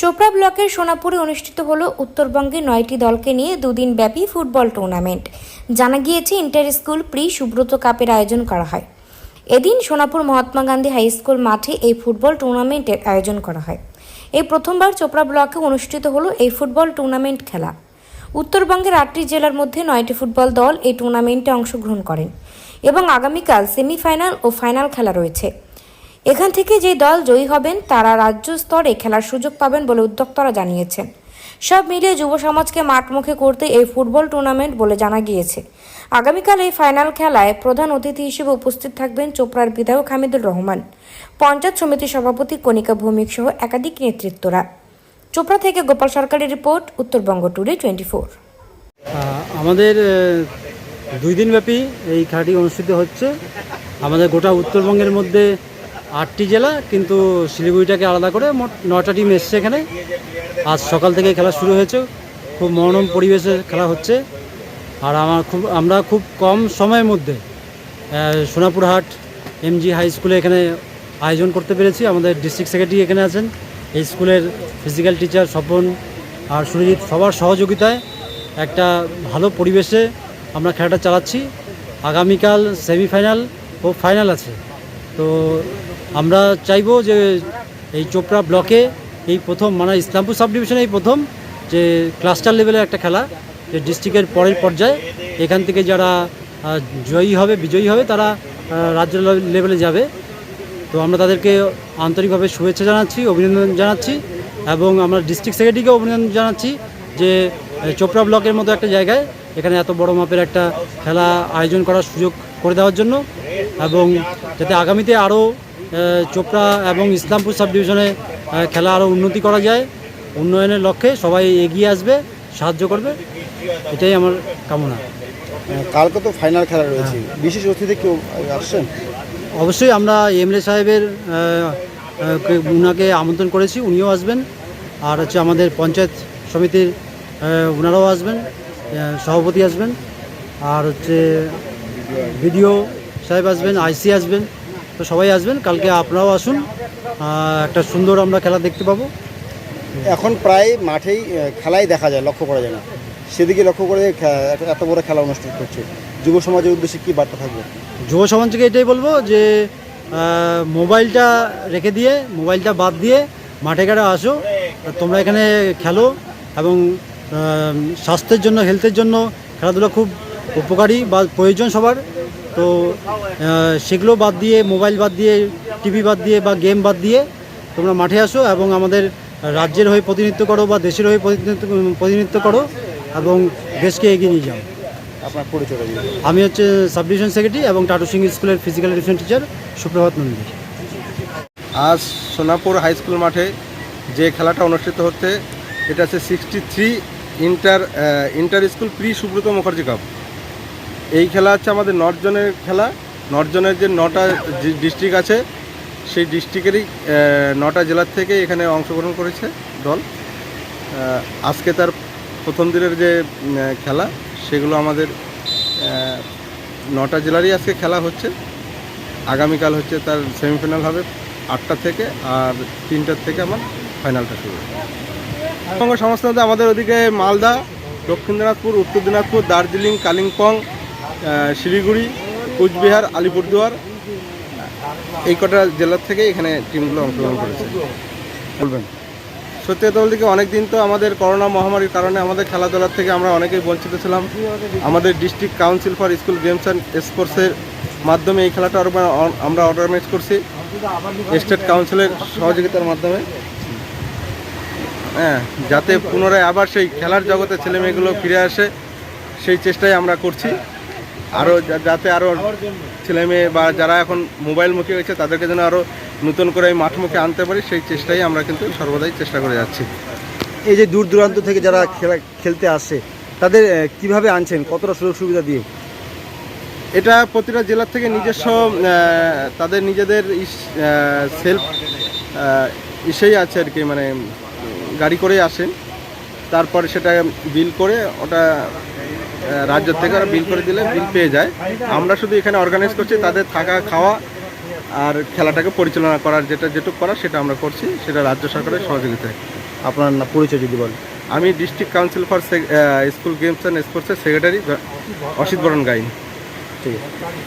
চোপড়া ব্লকের সোনাপুরে অনুষ্ঠিত হলো উত্তরবঙ্গে নয়টি দলকে নিয়ে দুদিন ব্যাপী ফুটবল টুর্নামেন্ট। জানা গিয়েছে, ইন্টার স্কুল প্রি সুব্রত কাপের আয়োজন করা হয়। এদিন সোনাপুর মহাত্মা গান্ধী হাই স্কুল মাঠে এই ফুটবল টুর্নামেন্টের আয়োজন করা হয়। এই প্রথমবার চোপড়া ব্লকে অনুষ্ঠিত হলো এই ফুটবল টুর্নামেন্ট খেলা। উত্তরবঙ্গের আটটি জেলার মধ্যে নয়টি ফুটবল দল এই টুর্নামেন্টে অংশগ্রহণ করেন এবং আগামীকাল সেমিফাইনাল ও ফাইনাল খেলা রয়েছে। এখান থেকে যে দল জয়ী হবেন, তারা রাজ্য স্তরে খেলার সুযোগ পাবেন বলে উদ্যোক্তারা জানিয়েছেন। সব মিলিয়ে যুব সমাজকে মাঠমুখে করতে এই ফুটবল টুর্নামেন্ট বলে জানা গিয়েছে। আগামীকাল এই ফাইনাল খেলায় প্রধান অতিথি হিসেবে উপস্থিত থাকবেন চোপড়ার বিধায়ক হামিদুর রহমান। পঞ্চায়েত সমিতির সভাপতি কণিকা ভৌমিক সহ একাধিক নেতৃত্বরা। চোপড়া থেকে গোপাল সরকারের report, Uttarbanga today twenty four. আমাদের দুই দিনব্যাপী এই খেলাটি অনুষ্ঠিত হচ্ছে। আমাদের গোটা উত্তরবঙ্গের মধ্যে আটটি জেলা, কিন্তু শিলিগুড়িটাকে আলাদা করে মোট নটা টিম এসছে এখানে। আজ সকাল থেকে খেলা শুরু হয়েছে। খুব মনোরম পরিবেশে খেলা হচ্ছে। আর আমার খুব, আমরা খুব কম সময়ের মধ্যে সোনাপুরহাট এমজি হাই স্কুলে এখানে আয়োজন করতে পেরেছি। আমাদের ডিস্ট্রিক্ট সেক্রেটারি এখানে আছেন। এই স্কুলের ফিজিক্যাল টিচার স্বপন আর সুরজিৎ, সবার সহযোগিতায় একটা ভালো পরিবেশে আমরা খেলাটা চালাচ্ছি। আগামীকাল সেমিফাইনাল ও ফাইনাল আছে। তো আমরা চাইব যে এই চোপড়া ব্লকে এই প্রথম মানে ইসলামপুর সাব ডিভিশনে এই প্রথম যে ক্লাস্টার লেভেলের একটা খেলা, যে ডিস্ট্রিক্টের পরের পর্যায়ে এখান থেকে যারা জয়ী হবে, বিজয়ী হবে, তারা রাজ্য লেভেলে যাবে। তো আমরা তাদেরকে আন্তরিকভাবে শুভেচ্ছা জানাচ্ছি, অভিনন্দন জানাচ্ছি এবং আমরা ডিস্ট্রিক্ট সেক্রেটারিকেও অভিনন্দন জানাচ্ছি যে চোপড়া ব্লকের মতো একটা জায়গায় এখানে এত বড় মাপের একটা খেলা আয়োজন করার সুযোগ করে দেওয়ার জন্য এবং যাতে আগামীতে আরও চোপড়া এবং ইসলামপুর সাব ডিভিশনে খেলা আরও উন্নতি করা যায়। উন্নয়নের লক্ষ্যে সবাই এগিয়ে আসবে সাহায্য করবে। এটাই আমার কামনা। কালকে তো ফাইনাল খেলা রয়েছে। বিশেষ অতিথি কেউ আসছেন? অবশ্যই আমরা এমএলএ সাহেবের উনাকে আমন্ত্রণ করেছি উনিও আসবেন। আর হচ্ছে আমাদের পঞ্চায়েত সমিতির ওনারাও আসবেন সভাপতি আসবেন। আর হচ্ছে বিডিও সাহেব আসবেন আইসি আসবেন। তো সবাই আসবেন কালকে আপনারাও আসুন। একটা সুন্দর আমরা খেলা দেখতে পাবো। এখন প্রায় মাঠেই খেলাই দেখা যায় লক্ষ্য করা যায় না। সেদিকে লক্ষ্য করে এত- বড় খেলা অনুষ্ঠিত হচ্ছে। যুব সমাজের উদ্দেশ্যে কী বার্তা থাকবে? যুব সমাজকে এটাই বলব যে মোবাইলটা রেখে দিয়ে মোবাইলটা বাদ দিয়ে মাঠে ঘাটে আসো। তোমরা এখানে খেলো এবং স্বাস্থ্যের জন্য হেলথের জন্য খেলাধুলা খুব উপকারী বা প্রয়োজন সবার। তো সেগুলো বাদ দিয়ে মোবাইল বাদ দিয়ে টিভি বাদ দিয়ে বা গেম বাদ দিয়ে তোমরা মাঠে আসো এবং আমাদের রাজ্যের হয়ে প্রতিনিধিত্ব করো বা দেশের হয়ে প্রতিনিধিত্ব প্রতিনিধিত্ব করো এবং দেশকে এগিয়ে নিয়ে যাও। আপনার পরিচয় আমি হচ্ছে সাব ডিভিশন সেক্রেটারি এবং টাটু সিং স্কুলের ফিজিক্যাল এডুকেশন টিচার সুপ্রভাত নন্দী। আজ সোনাপুর হাই স্কুল মাঠে যে খেলাটা অনুষ্ঠিত হচ্ছে এটা হচ্ছে sixty three inter inter school pre Subrata Mukherjee cup এই খেলা হচ্ছে আমাদের নর্থ জোনের খেলা। নর্থ জোনের যে নটা ডিস্ট্রিক্ট আছে, সেই ডিস্ট্রিক্টেরই নটা জেলার থেকে এখানে অংশগ্রহণ করেছে দল। আজকে তার প্রথম দিনের যে খেলা, সেগুলো আমাদের নটা জেলারই আজকে খেলা হচ্ছে। আগামীকাল হচ্ছে তার সেমিফাইনাল হবে আটটা থেকে, আর তিনটার থেকে আমার ফাইনালটা শুরু পশ্চিমবঙ্গ সমস্ত আমাদের ওদিকে মালদা, দক্ষিণ দিনাজপুর, উত্তর দিনাজপুর, দার্জিলিং, কালিম্পং শিলিগুড়ি, কুচবিহার, আলিপুরদুয়ার, এই কটা জেলার থেকে এখানে টিমগুলো অংশগ্রহণ করেছে। বলবেন? সত্যি কথা বলতে অনেক দিন তো আমাদের করোনা মহামারীর কারণে আমাদের খেলাধুলার থেকে আমরা অনেকেই বঞ্চিত ছিলাম। আমাদের district council for school games and স্পোর্টসের মাধ্যমে এই খেলাটা অর্গা- আমরা অর্গানাইজ করছি। স্টেট কাউন্সিলের সহযোগিতার মাধ্যমে। হ্যাঁ যাতে পুনরায় আবার সেই খেলার জগতে ছেলেমেয়েগুলো ফিরে আসে, সেই চেষ্টাই আমরা করছি। আরও যাতে আরও ছেলে মেয়ে বা যারা এখন মোবাইল মুখে গেছে তাদেরকে যেন আরও নতুন করে এই মাঠ মুখে আনতে পারি সেই চেষ্টাই আমরা কিন্তু সর্বদাই চেষ্টা করে যাচ্ছি। এই যে দূর দূরান্ত থেকে যারা খেলা খেলতে আসে তাদের কীভাবে আনছেন? কতটা সুযোগ সুবিধা দিয়ে? এটা প্রতিটা জেলার থেকে নিজস্ব তাদের নিজেদের সেলফ ইসেই আছে আর কি মানে গাড়ি করেই আসেন। তারপরে সেটা বিল করে ওটা রাজ্য থেকে ওরা বিল করে দিলে বিল পেয়ে যায়। আমরা শুধু এখানে অর্গানাইজ করছি তাদের থাকা খাওয়া আর খেলাটাকে পরিচালনা করার যেটা যেটুকু করার সেটা আমরা করছি সেটা রাজ্য সরকারের সহযোগিতায় আপনার না- পরিচয় যদি বলেন। আমি district council for school games and স্পোর্টসের সেক্রেটারি অসিত বরণ গাইন। ঠিক আছে।